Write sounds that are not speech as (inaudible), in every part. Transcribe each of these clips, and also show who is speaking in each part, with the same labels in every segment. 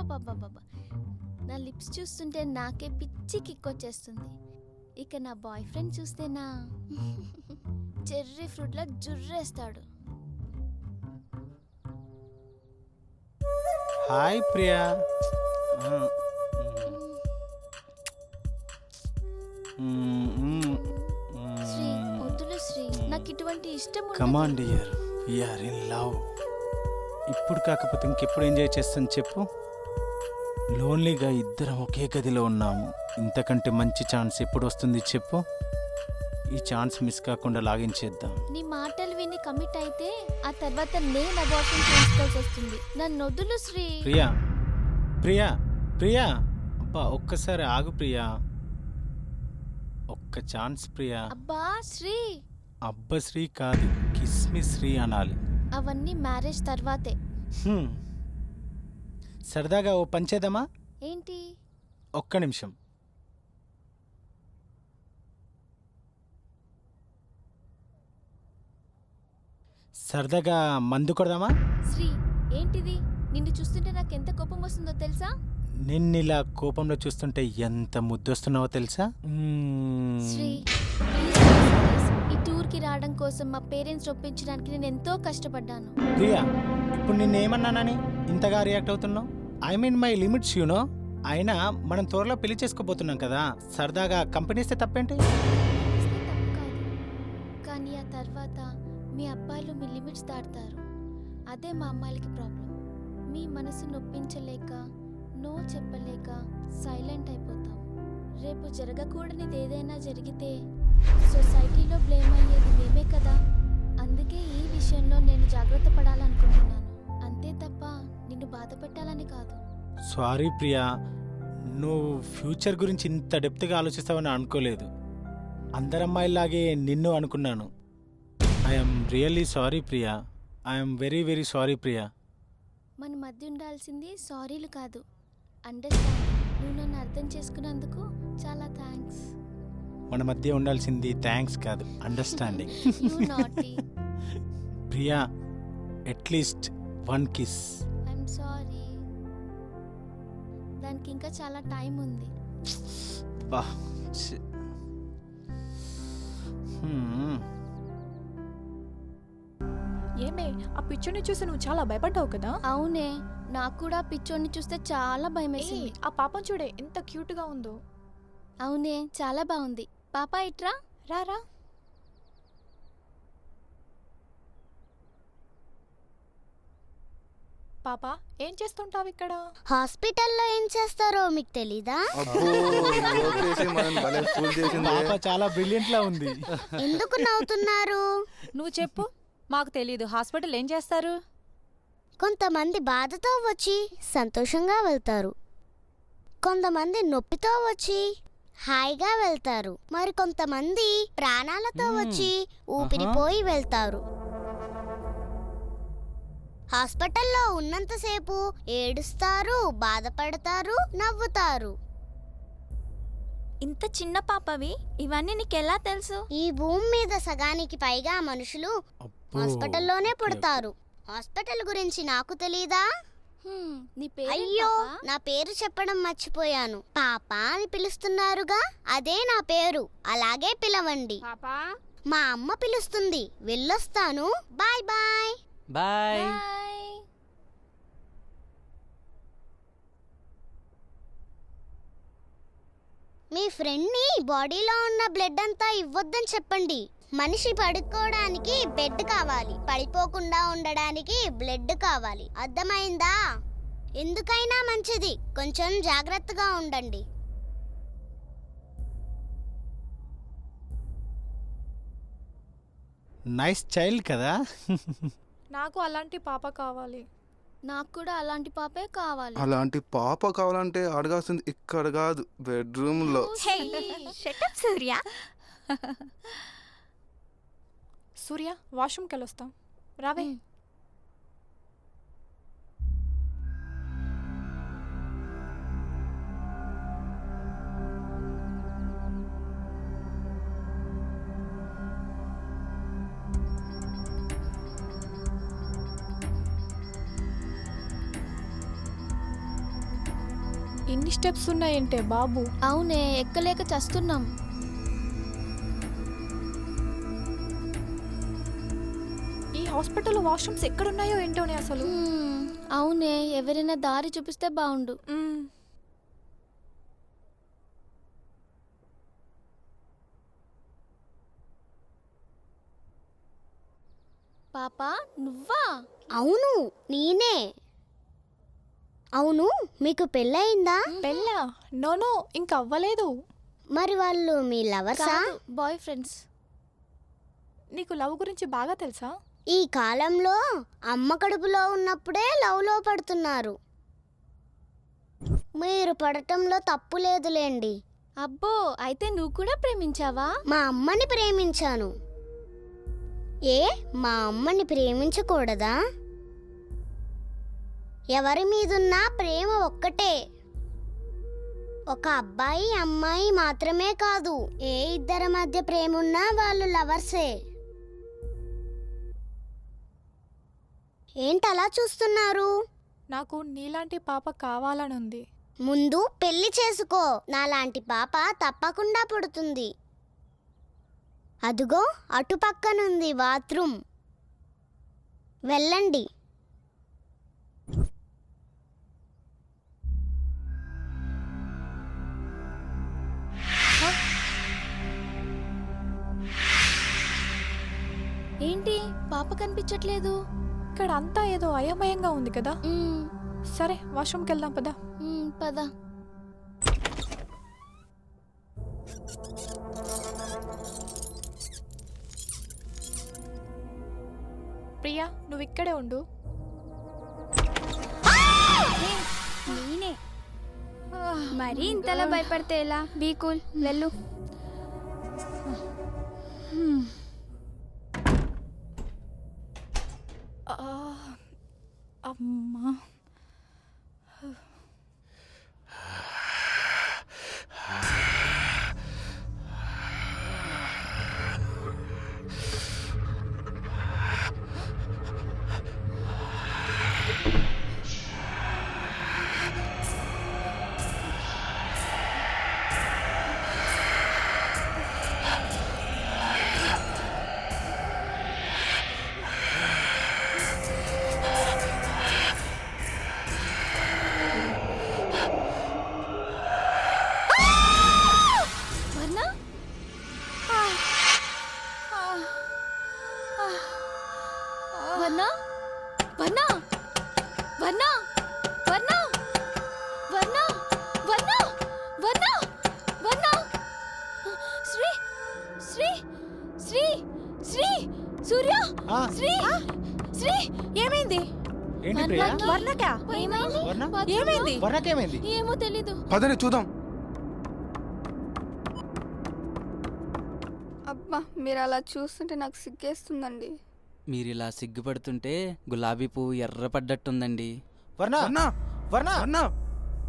Speaker 1: అబ్బబ్బబ్బబ్బబ్బా నా లిప్స్ చూస్తుంటే నాకే పిచ్చి కిక్ వచ్చేస్తుంది. ఇక నా బాయ్ ఫ్రెండ్ చూస్తేనా (laughs) చెర్రీ ఫ్రూట్లా జుర్రేస్తాడు.
Speaker 2: హాయ్ ప్రియా.
Speaker 1: శ్రీ వద్దులు శ్రీ. నాకు ఇటువంటి ఇష్టం ఉండదు.
Speaker 2: Come on dear we're in love ఇప్పుడు కాకపోతే ఇంకెప్పుడు ఎంజాయ్ చేస్తాను చెప్పు? లోన్లీగా ఇద్దరం ఒకే గదిలో ఉన్నాము. ఇంతకంటే మంచి ఛాన్స్ ఎప్పుడు వస్తుంది చెప్పు? ఈ ఛాన్స్ మిస్ కాకుండా లాగించేద్దాం
Speaker 1: నీ మాటలు విని కమిట్ అయితే ఆ తర్వాత నేను అబార్షన్ చేసుకోవాల్సి వస్తుంది. నన్ను వదులు శ్రీ.
Speaker 2: ప్రియా ప్రియా ప్రియా. అబ్బా ఒక్కసారి ఆగు ప్రియా. ఒక్క ఛాన్స్ ప్రియా.
Speaker 1: అబ్బా శ్రీ.
Speaker 2: అబ్బశ్రీ కాదు కిస్మి శ్రీ అనాలి.
Speaker 1: అవన్నీ మ్యారేజ్ తర్వాతే.
Speaker 2: హ్మ్. సరదాగా ఓ పంచేద్దామా
Speaker 1: ఏంటి?
Speaker 2: ఒక్క నిమిషం. సరదాగా మందు కొడదామా?
Speaker 1: శ్రీ ఏంటిది? నిన్ను చూస్తుంటే నాకు ఎంత కోపం వస్తుందో తెలుసా?
Speaker 2: నిన్నిలా కోపంలో చూస్తుంటే ఎంత ముద్దొస్తున్నావో తెలుసా.
Speaker 1: శ్రీ ఈ టూర్కి రావడం కోసం మా పేరెంట్స్ ఒప్పించడానికి నేను ఎంతో కష్టపడ్డాను.
Speaker 2: ప్రియా ఇప్పుడు నిన్నేమన్నానని? ఇంతగా రియాక్ట్ అవుతున్నావు? I mean my limits you know అయినా మనం త్వరలో పెళ్ళి చేసుకోబోతున్నాం కదా. సరదాగా కంపెనీస్తే తప్పేంటి?
Speaker 1: తప్పు కాదు. కానీ ఆ తర్వాత మీ అబ్బాయిలు మీ లిమిట్స్ దాటుతారు. అదే మా అమ్మాయిలకి ప్రాబ్లం మీ మనసు నొప్పించలేక నో చెప్పలేక సైలెంట్ అయిపోతాం. రేపు జరగకూడనిది ఏదైనా జరిగితే సొసైటీలో బ్లేమ్ అయ్యేది మేమే కదా. అందుకే ఈ విషయంలో నేను జాగ్రత్త పడాలనుకుంటున్నాను. అంతే తప్ప
Speaker 2: సారీ ప్రియా నువ్వు ఫ్యూచర్ గురించి ఇంత డెప్త్గా ఆలోచిస్తావని అనుకోలేదు. అందరమ్మాయిలాగే నిన్ను అనుకున్నాను. I'm really sorry Priya. I'm very very sorry Priya.
Speaker 1: మన మధ్య ఉండాల్సింది సారీలు కాదు. అండర్స్టాండింగ్ నువ్వు నన్ను అర్థం చేసుకున్నందుకు చాలా థ్యాంక్స్
Speaker 2: మన మధ్య ఉండాల్సింది థ్యాంక్స్ కాదు understanding
Speaker 1: you naughty
Speaker 2: Priya at least one kiss
Speaker 1: దానికి ఇంకా చాలా టైం ఉంది.
Speaker 2: బా.
Speaker 3: ఏమే ఆ పిక్చర్ని చూసి నువ్వు చాలా భయపడ్డావు కదా?
Speaker 1: అవునే నాకు కూడా పిచ్చోడిని చూస్తే చాలా భయం వేసింది
Speaker 3: ఆ పాపం చూడే ఎంత క్యూట్గా ఉందో.
Speaker 1: అవునే చాలా బాగుంది. పాప ఇట్రా?
Speaker 3: రారా పాప ఏం చేస్తుంటావు ఇక్కడ?
Speaker 4: హాస్పిటల్లో ఏం చేస్తారో మీకు తెలీదా?
Speaker 2: పాప చాలా బ్రిలియంట్ లా ఉంది.
Speaker 4: ఎందుకు నవ్వుతున్నారు?
Speaker 5: నువ్వు చెప్పు మాకు తెలీదు. హాస్పిటల్ ఏం చేస్తారు?
Speaker 4: కొంతమంది బాధతో వచ్చి సంతోషంగా వెళ్తారు. కొంతమంది నొప్పితో వచ్చి హాయిగా వెళ్తారు. మరి కొంతమంది ప్రాణాలతో. వచ్చి ఊపిరిపోయి వెళ్తారు. హాస్పిటల్లో ఉన్నంతసేపు ఏడుస్తారు బాధపడతారు నవ్వుతారు.
Speaker 1: ఇంత చిన్న పాపవి ఇవన్నీ నీకెలా తెలుసు?
Speaker 4: ఈ భూమి మీద సగానికి పైగా మనుషులు. హాస్పిటల్లోనే పుడతారు. హాస్పిటల్ గురించి నాకు తెలీదా?
Speaker 1: హ్మ్, నీ పేరు
Speaker 4: అయ్యో నా పేరు చెప్పడం మర్చిపోయాను. పాప అని పిలుస్తున్నారుగా? అదే నా పేరు. అలాగే పిలవండి. మా అమ్మ పిలుస్తుంది. వెళ్ళొస్తాను. బాయ్. బాయ్.
Speaker 6: బాయ్
Speaker 1: బాయ్
Speaker 4: మీ ఫ్రెండ్ని బాడీలో ఉన్న బ్లడ్ అంతా ఇవ్వొద్దని చెప్పండి. మనిషి పడుకోవడానికి బెడ్ కావాలి. పడిపోకుండా ఉండడానికి బ్లడ్ కావాలి. అర్థమైందా? ఎందుకైనా మంచిది. కొంచెం జాగ్రత్తగా ఉండండి.
Speaker 2: నైస్ చైల్డ్ కదా.
Speaker 3: నాకు అలాంటి పాప కావాలి.
Speaker 1: నాకు కూడా అలాంటి పాపే కావాలి.
Speaker 7: అలాంటి పాప కావాలంటే అడగాల్సింది ఇక్కడ కాదు బెడ్రూమ్లో
Speaker 5: సూర్య
Speaker 3: సూర్య వాష్రూమ్కి వెళ్ళొస్తాం రావే.
Speaker 1: మ్.
Speaker 3: ఎన్ని స్టెప్స్ ఉన్నాయంటే బాబు.
Speaker 1: అవునే ఎక్కలేక చస్తున్నాం.
Speaker 3: ఈ హాస్పిటల్ వాష్రూమ్స్ ఎక్కడున్నాయో ఏంటోనే అసలు?
Speaker 1: అవునే ఎవరైనా దారి చూపిస్తే బాగుండు
Speaker 3: మ్మ్.
Speaker 1: పాపా నువ్వా?
Speaker 4: అవును నేనే. అవును మీకు పెళ్ళయిందా?
Speaker 3: పెళ్ళా? నో నో ఇంకా అవ్వలేదు
Speaker 4: మరి వాళ్ళు మీ లవర్సా?
Speaker 1: Boy friends.
Speaker 3: నీకు లవ్ గురించి బాగా తెలుసా?
Speaker 4: ఈ కాలంలో అమ్మ కడుపులో ఉన్నప్పుడే లవ్లో పడుతున్నారు. మీరు పడటంలో తప్పు లేదులేండి.
Speaker 1: అబ్బో అయితే నువ్వు కూడా ప్రేమించావా?
Speaker 4: మా అమ్మని ప్రేమించాను. ఏ మా అమ్మని ప్రేమించకూడదా? ఎవరి మీదున్నా ప్రేమ ఒక్కటే. ఒక అబ్బాయి అమ్మాయి మాత్రమే కాదు ఏ ఇద్దరి మధ్య ప్రేమ ఉన్నా వాళ్ళు లవర్సే. ఏంటలా చూస్తున్నారు?
Speaker 3: నాకు నీలాంటి పాప కావాలని ఉంది
Speaker 4: ముందు పెళ్ళి చేసుకో. నాలాంటి పాప తప్పకుండా పుడుతుంది. అదుగో అటు పక్కనుంది బాత్రూమ్. వెళ్ళండి.
Speaker 1: ఏంటి? పాప కనిపించట్లేదు.
Speaker 3: ఇక్కడ అంతా ఏదో అయోమయంగా ఉంది కదా. సరే వాష్రూమ్కి వెళ్దాం పదా
Speaker 1: పద.
Speaker 3: ప్రియా నువ్వు ఇక్కడే ఉండు
Speaker 6: నేనే. మరీ ఇంతలా భయపడితే ఎలా? బీ కూల్ వెళ్ళు.
Speaker 3: ఏమైంది
Speaker 2: వర్ణకేమైంది
Speaker 1: ఏమో తెలీదు.
Speaker 7: పదని చూద్దాం.
Speaker 6: అబ్బా మీరు అలా చూస్తుంటే నాకు సిగ్గేస్తుందండి.
Speaker 8: మీరు ఇలా సిగ్గుపడుతుంటే గులాబీ పువ్వు ఎర్రపడ్డట్టుందండి.
Speaker 2: వర్ణ!
Speaker 7: వర్ణ!
Speaker 2: వర్ణ!
Speaker 7: వర్ణ!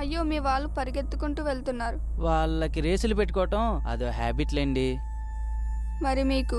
Speaker 6: అయ్యో మీ వాళ్ళు పరిగెత్తుకుంటూ వెళ్తున్నారు.
Speaker 8: వాళ్ళకి రేసులు పెట్టుకోవటం అదో హ్యాబిట్లేండి
Speaker 6: మరి మీకు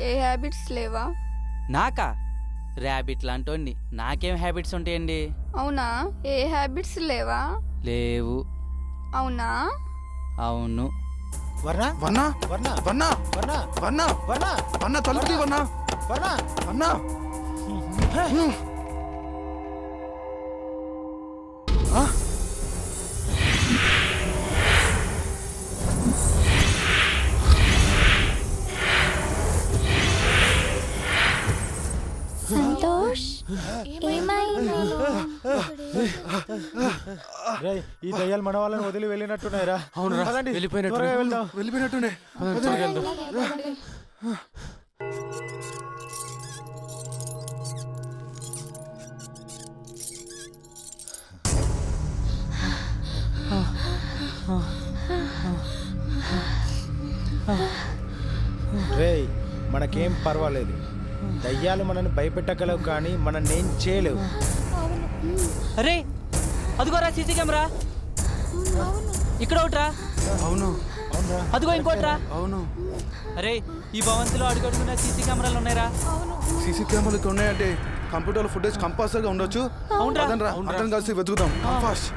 Speaker 6: ఏ హ్యాబిట్స్ లేవా?
Speaker 8: నాకా? ర్యాబిట్ లాంటోండి నాకేం హ్యాబిట్స్ ఉంటాయండి?
Speaker 6: అవునా? ఏ హ్యాబిట్స్ లేవా?
Speaker 8: లేవు.
Speaker 6: అవునా?
Speaker 8: అవును.
Speaker 2: వర్ణ
Speaker 7: వర్ణ
Speaker 2: వర్ణ
Speaker 7: వర్ణ
Speaker 2: వర్ణ
Speaker 7: వర్ణ
Speaker 2: వర్ణ
Speaker 7: వర్ణ తలుపుది వర్ణ.
Speaker 2: వర్ణ.
Speaker 7: వర్ణ
Speaker 2: రేయ్, ఈ దయ్యాలు మన వాళ్ళని వదిలి వెళ్ళినట్టున్నాయిరా.
Speaker 7: అవునురా,
Speaker 2: పదండి,
Speaker 7: వెళ్ళిపోయినట్టు.
Speaker 2: త్వరగా వెళ్దాం.
Speaker 7: వెళ్ళిపోయినట్టుండే
Speaker 2: రేయ్ మనకేం పర్వాలేదు. దయ్యాలు మనల్ని భయపెట్టగలవు కానీ మనల్ని ఏం చేయలేవు.
Speaker 8: అరే అదిగోరా సీసీ కెమెరా. ఇక్కడ ఒకట్రా
Speaker 7: అవును.
Speaker 8: అదిగో ఇంకోట్రా
Speaker 7: అవును.
Speaker 8: అరే ఈ భవంతిలో అడుగడుగున సీసీ కెమెరాలు ఉన్నాయిరా.
Speaker 7: సీసీ కెమెరాలు ఉన్నాయంటే కంప్యూటర్లో ఫుటేజ్ కంపల్సరీగా ఉండొచ్చు. అందరం కలిసి వెతుకుదాం. ఫాస్ట్.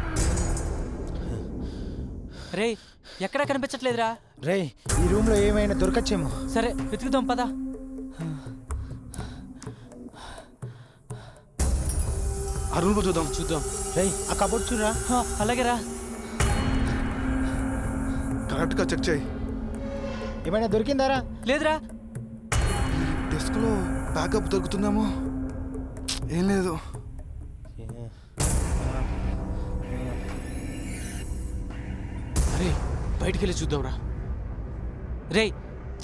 Speaker 8: రేయ్ ఎక్కడా కనిపించట్లేదురా.
Speaker 2: రేయ్ ఈ రూమ్లో ఏమైనా దొరకచ్చేమో.
Speaker 8: సరే వెతుకుదాం పదా.
Speaker 7: ఆ రూమ్లో చూద్దాం.
Speaker 8: చూద్దాం.
Speaker 2: రేయ్ ఆ కబోర్డ్ చూడరా.
Speaker 8: హా, అలాగేరా
Speaker 7: కరెక్ట్గా చెక్ చేయి.
Speaker 2: ఏమైనా దొరికిందారా?
Speaker 8: లేదురా.
Speaker 7: డెస్క్లో బ్యాకప్ దొరుకుతుందేమో? ఏం లేదు.
Speaker 8: అరే బయటికి వెళ్ళి చూద్దాంరా. రేయ్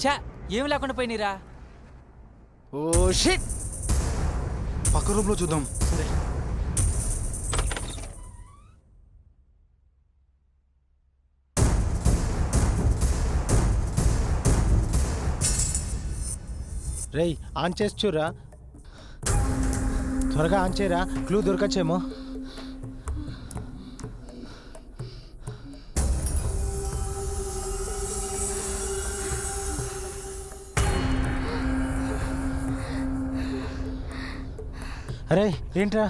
Speaker 8: చా ఏం లేకుండా పోయినరా?
Speaker 2: Oh shit!
Speaker 7: పక్క రూమ్లో చూద్దాం.
Speaker 2: రేయ్ ఆన్ చేసి చూడరా. త్వరగా ఆన్ చేయరా క్లూ దొరకచ్చేమో. అరే ఏంట్రా?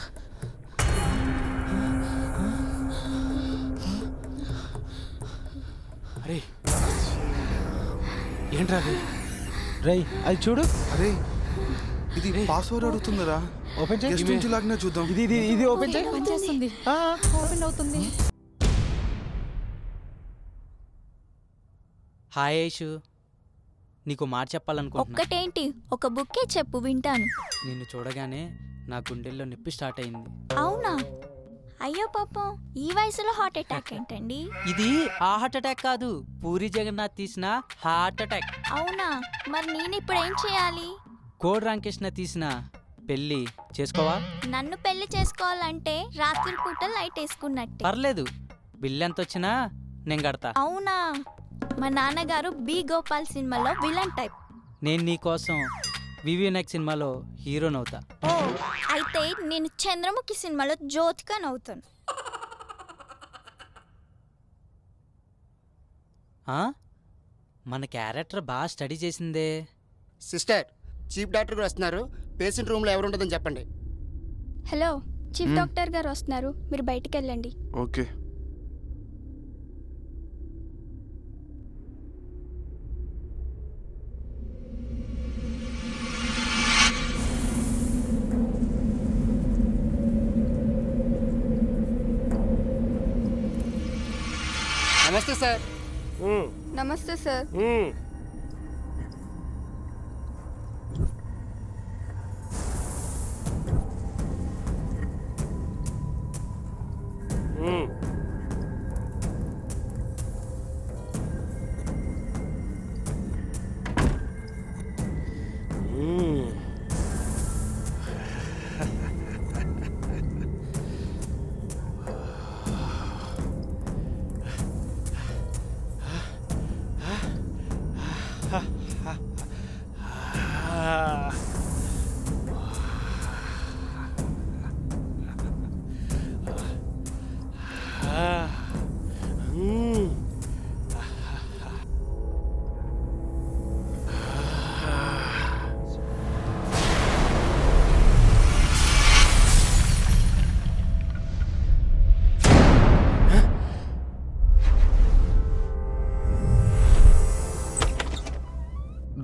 Speaker 8: అరే ఏంట్రా
Speaker 2: రేయ్ అది చూడు.
Speaker 7: అరే ఇది పాస్వర్డ్ అడుగుతుందిరా.
Speaker 2: ఓపెన్ చేయి.
Speaker 7: గెస్ట్ నుంచి లాగానే చూద్దాం.
Speaker 2: ఇది ఇది ఇది ఓపెన్ చేయి.
Speaker 5: పనిచేస్తుంది
Speaker 2: ఆ,
Speaker 5: ఓపెన్ అవుతుంది.
Speaker 8: హాయ్ ఐషు నీకు మాట చెప్పాలనుకుంటున్నా.
Speaker 9: ఒక్కటేంటి? ఒక బుక్కే చెప్పు వింటాను.
Speaker 8: నిన్ను చూడగానే నా గుండెల్లో నొప్పి స్టార్ట్ అయింది.
Speaker 9: అవునా? అయ్యో పాపం ఈ వయసులో హార్ట్ అటాక్ ఏంటండి?
Speaker 8: ఇది ఆ హార్ట్ అటాక్ కాదు పూరి జగన్నాథ్ తీసిన హార్ట్ అటాక్
Speaker 9: అవునా? మరి నేను ఇప్పుడు ఏం చేయాలి?
Speaker 8: కోడ్ రామకృష్ణ తీసిన పెళ్ళి చేసుకోవా?
Speaker 9: నన్ను పెళ్ళి చేసుకోవాలంటే రాత్రి పూట లైట్ వేసుకున్నట్టే.
Speaker 8: పర్లేదు బిల్ ఎంత వచ్చినా నేను కడతా.
Speaker 9: అవునా? మా నాన్నగారు బి గోపాల్ సినిమాలో విలన్ టైప్
Speaker 8: నేను నీ కోసం వివిఎన్ఎక్ సినిమాలో హీరోనవుతా
Speaker 9: ఓ అయితే నేను చంద్రముఖి సినిమాలో జ్యోతిగా నవ్వుతాను.
Speaker 8: ఆ? మన క్యారెక్టర్ బాగా స్టడీ చేసిందే.
Speaker 10: సిస్టర్ చీఫ్ డాక్టర్ గారు వస్తున్నారు. పేషెంట్ రూమ్లో ఎవరు ఉంటుందని చెప్పండి.
Speaker 11: Hello chief. డాక్టర్ గారు వస్తున్నారు. మీరు బయటికి వెళ్ళండి.
Speaker 7: ఓకే.
Speaker 10: నమస్తే సార్.
Speaker 11: నమస్తే సార్.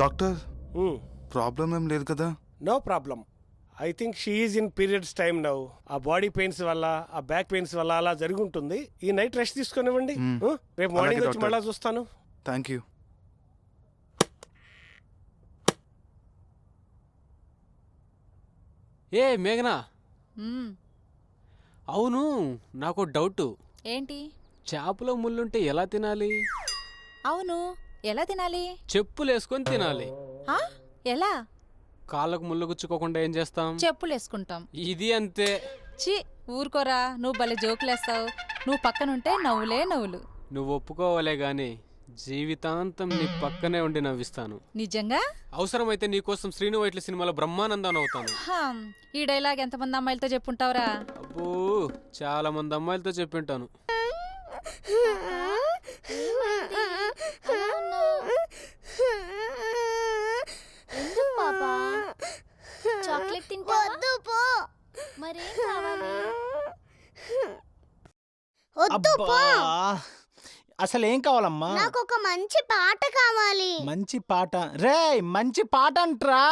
Speaker 7: డాక్టర్ ప్రాబ్లం ఏం లేదు కదా?
Speaker 12: No problem. I think she is in periods time now. ఆ బాడీ పెయిన్స్ వల్ల ఆ బ్యాక్ పెయిన్స్ వల్ల అలా జరిగి ఉంటుంది ఈ నైట్ రెస్ట్ తీసుకొనివ్వండి? రేపు మార్నింగ్ వచ్చి. మళ్ళా చూస్తాను.
Speaker 7: Thank you.
Speaker 13: ఏ మేఘనా. అవును నాకు డౌట్.
Speaker 5: ఏంటి?
Speaker 13: చేపలో ముళ్ళుంటే ఎలా తినాలి?
Speaker 5: అవును ఎలా తినాలి?
Speaker 13: చెప్పులు వేసుకొని తినాలి.
Speaker 5: ఆ? ఎలా?
Speaker 13: కాళ్ళకు ముళ్ళు గుచ్చుకోకుండా ఏం చేస్తాం?
Speaker 5: చెప్పులు వేసుకుంటాం
Speaker 13: ఇది అంతే.
Speaker 5: చి ఊరుకోరా నువ్వు భలే జోకులేస్తావు. నువ్వు పక్కనుంటే నవ్వులే నవ్వులు.
Speaker 13: నువ్వు ఒప్పుకోవాలే గాని జీవితాంతం నీ పక్కనే ఉండి నవ్విస్తాను.
Speaker 5: నిజంగా?
Speaker 13: అవసరమైతే నీకోసం శ్రీను వైట్ల సినిమాలో బ్రహ్మానందాన్ని అవుతాను.
Speaker 5: హమ్, ఈ డైలాగ్ ఎంతమంది అమ్మాయిలతో చెప్పుంటావురా?
Speaker 13: అబ్బో చాలా మంది అమ్మాయిలతో చెప్పింటాను (laughs)
Speaker 1: ఎందుకు పాపా చాక్లెట్ తింటా వద్దు పో మరేం కావాలి?
Speaker 9: వద్దు
Speaker 2: అబ్బా అసలు ఏం కావాలమ్మా?
Speaker 4: నాకు ఒక మంచి పాట కావాలి.
Speaker 2: మంచి పాట. రే మంచి పాట అంట్రా.